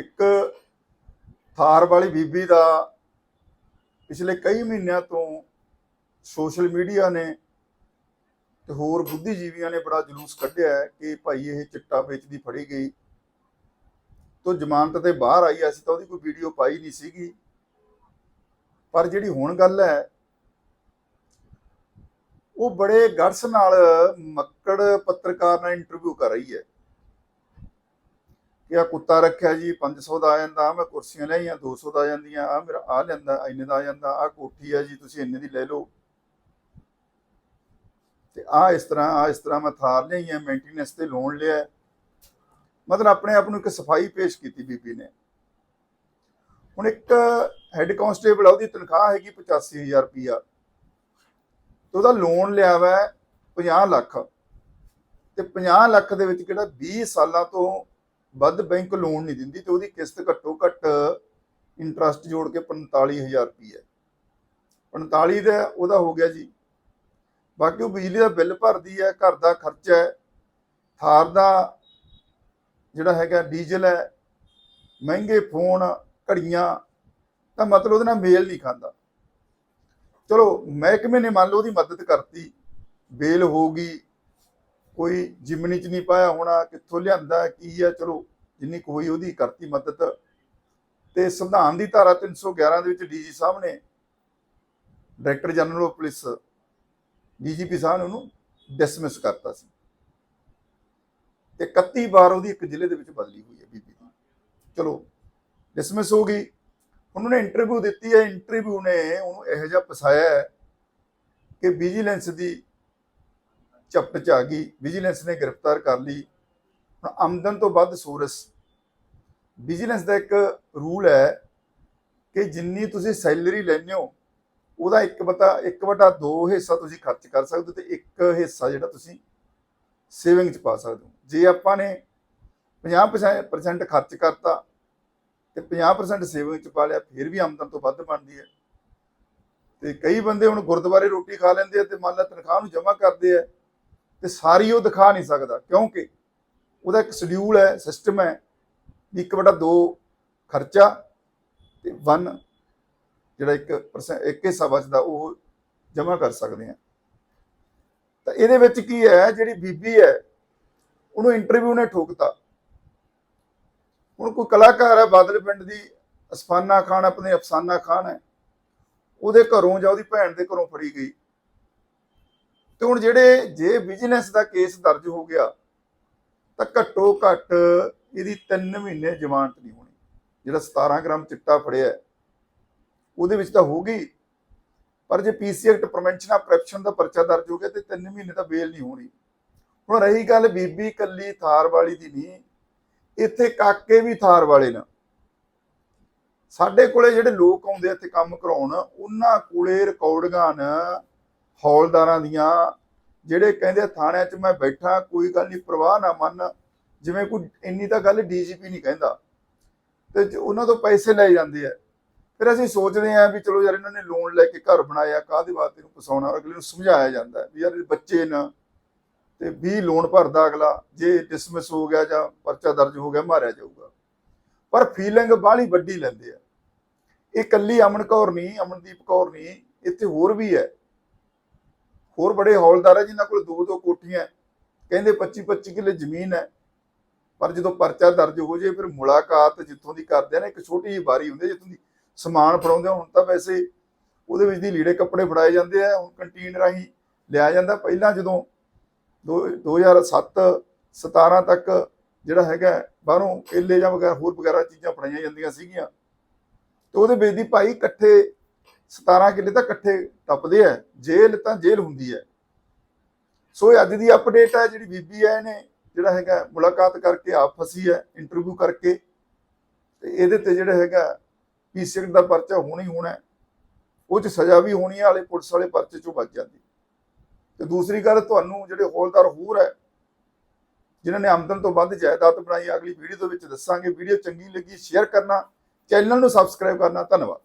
ਇੱਕ ਥਾਰ ਵਾਲੀ ਬੀਬੀ ਦਾ ਪਿਛਲੇ ਕਈ ਮਹੀਨਿਆਂ ਤੋਂ ਸੋਸ਼ਲ ਮੀਡੀਆ ਨੇ ਤੇ ਹੋਰ ਬੁੱਧੀਜੀਵੀਆਂ ਨੇ ਬੜਾ ਜਲੂਸ ਕੱਢਿਆ ਹੈ ਕਿ ਭਾਈ ਇਹ ਚਿੱਟਾ ਵੇਚਦੀ ਫੜੀ ਗਈ। ਤੋਂ ਜ਼ਮਾਨਤ ਤੇ ਬਾਹਰ ਆਈ ਅਸੀਂ ਤਾਂ ਉਹਦੀ ਕੋਈ ਵੀਡੀਓ ਪਾਈ ਨਹੀਂ ਸੀਗੀ। ਪਰ ਜਿਹੜੀ ਹੁਣ ਗੱਲ ਹੈ, ਉਹ ਬੜੇ ਗੜਸ ਨਾਲ ਮੱਕੜ ਪੱਤਰਕਾਰ ਨਾਲ ਇੰਟਰਵਿਊ ਕਰ ਰਹੀ ਹੈ। ਕਿ ਆ ਕੁੱਤਾ ਰੱਖਿਆ ਜੀ 500 ਦਾ ਆ ਜਾਂਦਾ, ਆਹ ਮੈਂ ਕੁਰਸੀਆਂ ਲਈਆਂ 200 ਦਾ ਆ ਜਾਂਦੀਆਂ ਆ ਮੇਰਾ ਆ ਲੈਂਦਾ ਇੰਨੇ ਦਾ ਆ ਜਾਂਦਾ ਆ ਕੋਠੀ ਆ ਜੀ, ਤੁਸੀਂ ਇੰਨੇ ਦੀ ਲੈ ਲਓ। ਤੇ ਆ ਇਸ ਤਰ੍ਹਾਂ ਆ ਇਸ ਤਰ੍ਹਾਂ ਮੈਂ ਥਾਰ ਲਈ ਆ ਮੇਨਟੇਨੈਂਸ ਤੇ ਲੋਨ ਲਿਆ। ਮਤਲਬ ਆਪਣੇ ਆਪ ਨੂੰ ਇੱਕ ਸਫ਼ਾਈ ਪੇਸ਼ ਕੀਤੀ ਬੀਬੀ ਨੇ। ਹੁਣ ਇੱਕ ਹੈੱਡ ਕਾਂਸਟੇਬਲ ਆ, ਉਹਦੀ ਤਨਖਾਹ ਹੈਗੀ 85000 ਰੁਪਈਆ। ਤੇ ਉਹਦਾ ਲੋਨ ਲਿਆ ਵਾ 50 ਲੱਖ। ਤੇ 50 ਲੱਖ ਦੇ ਵਿੱਚ ਕਿਹੜਾ 20 ਸਾਲਾਂ ਤੋਂ ਵੱਧ ਬੈਂਕ ਲੋਨ ਨਹੀਂ ਦਿੰਦੀ ਤੇ ਉਹਦੀ ਕਿਸ਼ਤ ਘੱਟੋ ਘੱਟ ਇੰਟਰਸਟ ਜੋੜ ਕੇ 45000 ਰੁਪਈਆ 45 ਦਾ ਉਹਦਾ ਹੋ ਗਿਆ ਜੀ। ਬਾਕੀ ਉਹ ਬਿਜਲੀ ਦਾ ਬਿੱਲ ਭਰਦੀ ਹੈ, ਘਰ ਦਾ ਖਰਚਾ ਹੈ, ਥਾਰ ਦਾ ਜਿਹੜਾ ਹੈਗਾ ਡੀਜ਼ਲ ਹੈ, ਮਹਿੰਗੇ ਫੋਨ, ਘੜੀਆਂ, ਤਾਂ ਮਤਲਬ ਉਹਦੇ ਨਾਲ ਮੇਲ ਨਹੀਂ ਖਾਂਦਾ। ਚਲੋ ਮਹਿਕਮੇ ਨੇ ਮੰਨ ਲਓ ਉਹਦੀ ਮਦਦ ਕਰਤੀ, ਬੇਲ ਹੋਊਗੀ ਕੋਈ ਜਿਮਨੀ ਚ ਨਹੀਂ ਪਾਇਆ ਹੋਣਾ, ਕਿੱਥੋਂ ਲਿਆਂਦਾ, ਕੀ ਹੈ ਚਲੋ, ਜਿੰਨੀ ਕੁ ਹੋਈ ਉਹਦੀ ਕਰਤੀ ਮਦਦ। ਤੇ ਸੰਵਿਧਾਨ ਦੀ ਧਾਰਾ 311 ਦੇ ਵਿੱਚ ਡੀਜੀ ਸਾਹਿਬ ਨੇ director general of police DGP ਸਾਹਿਬ ਨੇ ਉਹਨੂੰ ਡਿਸਮਿਸ ਕਰਤਾ ਸੀ। ਤੇ 31 ਵਾਰ ਉਹਦੀ ਇੱਕ ਜ਼ਿਲ੍ਹੇ ਦੇ ਵਿੱਚ ਬਦਲੀ ਹੋਈ ਹੈ ਬੀਬੀ ਦੀ। ਚਲੋ ਡਿਸਮਿਸ ਹੋ ਗਈ। ਉਹਨਾਂ ਨੇ ਇੰਟਰਵਿਊ ਦਿੱਤੀ ਹੈ। ਇੰਟਰਵਿਊ ਨੇ ਉਹਨੂੰ ਇਹੋ ਜਿਹਾ ਫਸਾਇਆ ਕਿ ਵਿਜੀਲੈਂਸ ਦੀ ਝਪਟ ਚ ਆ ਗਈ ਵਿਜੀਲੈਂਸ ਨੇ ਗ੍ਰਿਫਤਾਰ ਕਰ ਲਈ। ਹੁਣ ਆਮਦਨ ਤੋਂ ਵੱਧ ਸੋਰਸ। ਵਿਜੀਲੈਂਸ ਦਾ ਇੱਕ ਰੂਲ ਹੈ ਕਿ ਜਿੰਨੀ ਤੁਸੀਂ ਸੈਲਰੀ ਲੈਂਦੇ ਹੋ, ਉਹਦਾ 1 ਬਤਾ 1 ਵਟਾ 2 ਹਿੱਸਾ ਤੁਸੀਂ ਖਰਚ ਕਰ ਸਕਦੇ ਹੋ ਤੇ ਇੱਕ ਹਿੱਸਾ ਜਿਹੜਾ ਤੁਸੀਂ ਸੇਵਿੰਗ ਚ ਪਾ ਸਕਦੇ ਹੋ। ਜੇ ਆਪਾਂ ਨੇ 50% ਖਰਚ ਕਰਤਾ ਤੇ 50% ਸੇਵਿੰਗ ਚ ਪਾ ਲਿਆ, ਫਿਰ ਵੀ ਆਮਦਨ ਤੋਂ ਵੱਧ ਬਣਦੀ ਹੈ। ਤੇ ਕਈ ਬੰਦੇ ਹੁਣ ਗੁਰਦੁਆਰੇ ਰੋਟੀ ਖਾ ਲੈਂਦੇ ਆ ਤੇ ਮੰਨ ਲਾ ਤਨਖਾਹ ਨੂੰ ਜਮ੍ਹਾਂ ਕਰਦੇ ਆ। ਤੇ ਸਾਰੀ ਉਹ ਦਿਖਾ ਨਹੀਂ ਸਕਦਾ, ਕਿਉਂਕਿ ਉਹਦਾ ਇੱਕ ਸ਼ਡਿਊਲ ਹੈ ਸਿਸਟਮ ਹੈ ਵੀ ਇੱਕ ਬਟਾ ਦੋ ਖਰਚਾ ਤੇ 1 ਜਿਹੜਾ ਇੱਕ percent- ਇੱਕ ਹਿੱਸਾ ਬਚਦਾ, ਉਹ ਜਮ੍ਹਾਂ ਕਰ ਸਕਦੇ ਆ ਤਾਂ ਇਹਦੇ ਵਿੱਚ ਕੀ ਹੈ, ਜਿਹੜੀ ਬੀਬੀ ਹੈ, ਉਹਨੂੰ ਇੰਟਰਵਿਊ ਨੇ ਠੋਕਤਾ। ਹੁਣ ਕੋਈ ਕਲਾਕਾਰ ਹੈ, ਬਾਦਲ ਪਿੰਡ ਦੀ, ਅਸਫਾਨਾ ਖਾਨ ਆਪਣੇ ਅਫਸਾਨਾ ਖਾਨ ਹੈ, ਉਹਦੇ ਘਰੋਂ ਜਾਂ ਉਹਦੀ ਭੈਣ ਦੇ ਘਰੋਂ ਫੜੀ ਗਈ। ਤੇ ਹੁਣ ਜਿਹੜੇ ਜੇ ਵਿਜੀਲੈਂਸ ਦਾ ਕੇਸ ਦਰਜ ਹੋ ਗਿਆ, ਤਾਂ ਘੱਟੋ ਘੱਟ ਇਹਦੀ 3 ਮਹੀਨੇ ਜ਼ਮਾਨਤ ਨਹੀਂ ਹੋਣੀ। ਜਿਹੜਾ 17 ਗ੍ਰਾਮ ਚਿੱਟਾ ਫੜਿਆ ਉਹਦੇ ਵਿੱਚ ਤਾਂ ਹੋ ਗਈ ਪਰ ਜੇ PC act prevention of corruption ਦਾ ਪਰਚਾ ਦਰਜ ਹੋ ਗਿਆ, ਤੇ 3 ਮਹੀਨੇ ਤਾਂ ਬੇਲ ਨਹੀਂ ਹੋਣੀ। ਹੁਣ ਰਹੀ ਗੱਲ ਬੀਬੀ ਕੱਲੀ ਥਾਰ ਵਾਲੀ ਦੀ ਨਹੀਂ, ਇੱਥੇ ਕਾਕੇ ਵੀ ਥਾਰ ਵਾਲੇ ਨੇ। ਸਾਡੇ ਕੋਲੇ ਜਿਹੜੇ ਲੋਕ ਆਉਂਦੇ ਇੱਥੇ ਕੰਮ ਕਰਾਉਣ, ਉਹਨਾਂ ਕੋਲੇ ਰਿਕਾਰਡਿੰਗਾਂ ਹੌਲਦਾਰਾਂ ਦੀਆਂ, ਜਿਹੜੇ ਕਹਿੰਦੇ ਥਾਣਿਆਂ 'ਚ ਮੈਂ ਬੈਠਾ, ਕੋਈ ਗੱਲ ਨਹੀਂ ਪ੍ਰਵਾਹ ਨਾ ਮੰਨ, ਜਿਵੇਂ ਕੋਈ ਇੰਨੀ ਤਾਂ ਗੱਲ ਡੀਜੀਪੀ ਨਹੀਂ ਕਹਿੰਦਾ। ਤੇ ਉਹਨਾਂ ਤੋਂ ਪੈਸੇ ਲੈ ਜਾਂਦੇ ਆ। ਫਿਰ ਅਸੀਂ ਸੋਚਦੇ ਆ ਵੀ ਚਲੋ ਯਾਰ ਇਹਨਾਂ ਨੇ ਲੋਨ ਲੈ ਕੇ ਘਰ ਬਣਾਇਆ, ਕਾਹਦੇ ਵਾਸਤੇ ਨੂੰ ਫਸਾਉਣਾ ਅਗਲੇ ਨੂੰ ਸਮਝਾਇਆ ਜਾਂਦਾ। ਵੀ ਯਾਰ ਬੱਚੇ ਨਾ, ਤੇ 20 ਲੋਨ ਭਰਦਾ ਅਗਲਾ, ਜੇ ਡਿਸਮਿਸ ਹੋ ਗਿਆ ਜਾਂ ਪਰਚਾ ਦਰਜ ਹੋ ਗਿਆ, ਮਾਰਿਆ ਜਾਊਗਾ। ਪਰ ਫੀਲਿੰਗ ਬਾਹਲੀ ਵੱਡੀ ਲੈਂਦੇ ਆ। ਇਹ ਕੱਲੀ ਅਮਨ ਕੌਰ ਨਹੀਂ ਅਮਨਦੀਪ ਕੌਰ ਨਹੀਂ ਇੱਥੇ ਹੋਰ ਵੀ ਹੈ। ਹੋਰ ਬੜੇ ਹੌਲਦਾਰ ਹੈ ਜਿਨ੍ਹਾਂ ਕੋਲ ਦੋ ਦੋ ਕੋਠੀਆਂ ਕਹਿੰਦੇ 25 25 ਕਿੱਲੇ ਜ਼ਮੀਨ ਹੈ। ਪਰ ਜਦੋਂ ਪਰਚਾ ਦਰਜ ਹੋ ਜੇ ਫਿਰ ਮੁਲਾਕਾਤ ਜਿੱਥੋਂ ਦੀ ਕਰਦੇ ਆ ਨਾ, ਇੱਕ ਛੋਟੀ ਜਿਹੀ ਬਾਰੀ ਹੁੰਦੀ ਹੈ ਜਿੱਥੋਂ ਦੀ ਸਮਾਨ ਫੜਾਉਂਦੇ ਹੁਣ ਤਾਂ ਵੈਸੇ ਉਹਦੇ ਵਿੱਚ ਦੀ ਲੀੜੇ ਕੱਪੜੇ ਫੜਾਏ ਜਾਂਦੇ ਆ, ਹੁਣ ਕੰਟੀਨ ਰਾਹੀਂ ਲਿਆ ਜਾਂਦਾ। ਪਹਿਲਾਂ ਜਦੋਂ ਦੋ- 2007 17 ਤੱਕ ਜਿਹੜਾ ਹੈਗਾ, ਬਾਹਰੋਂ ਕੇਲੇ ਜਾਂ ਵਗੈਰਾ ਹੋਰ ਵਗੈਰਾ ਚੀਜ਼ਾਂ ਫੜਾਈਆਂ ਜਾਂਦੀਆਂ ਸੀਗੀਆਂ। ਤੇ ਉਹਦੇ ਵਿੱਚ ਦੀ ਭਾਈ ਇਕੱਠੇ 17 ਕਿੱਲੇ ਤਾਂ ਇਕੱਠੇ ਟੱਪਦੇ ਆ, ਜੇਲ੍ਹ ਤਾਂ ਜੇਲ੍ਹ ਹੁੰਦੀ ਹੈ ਸੋ ਇਹ ਅੱਜ ਦੀ ਅਪਡੇਟ ਹੈ ਜਿਹੜੀ ਬੀਬੀ ਹੈ ਨੇ ਜਿਹੜਾ ਹੈਗਾ ਮੁਲਾਕਾਤ ਕਰਕੇ ਆਪ ਫਸੀ ਹੈ ਇੰਟਰਵਿਊ ਕਰਕੇ। ਤੇ ਇਹਦੇ ਤੇ ਜਿਹੜਾ ਹੈਗਾ ਪੀਸੀਐਕ ਦਾ ਪਰਚਾ ਹੋਣਾ ਹੀ ਹੋਣਾ। ਉਹ ਚ ਸਜ਼ਾ ਵੀ ਹੋਣੀ ਹੈ ਵਾਲੇ ਪੁਲਿਸ ਵਾਲੇ ਪਰਚੇ ਚੋਂ ਬਚ ਜਾਂਦੀ। ਤੇ ਦੂਸਰੀ ਗੱਲ, ਤੁਹਾਨੂੰ ਜਿਹੜੇ ਹੌਲਦਾਰ ਹੋਰ ਹੈ ਜਿਨ੍ਹਾਂ ਨੇ ਆਮਦਨ ਤੋਂ ਵੱਧ ਜਾਇਦਾਦ ਬਣਾਈ, ਅਗਲੀ ਵੀਡੀਓ ਦੇ ਵਿੱਚ ਦੱਸਾਂਗੇ। ਵੀਡੀਓ ਚੰਗੀ ਲੱਗੀ ਸ਼ੇਅਰ ਕਰਨਾ ਚੈਨਲ ਨੂੰ ਸਬਸਕ੍ਰਾਈਬ ਕਰਨਾ। ਧੰਨਵਾਦ।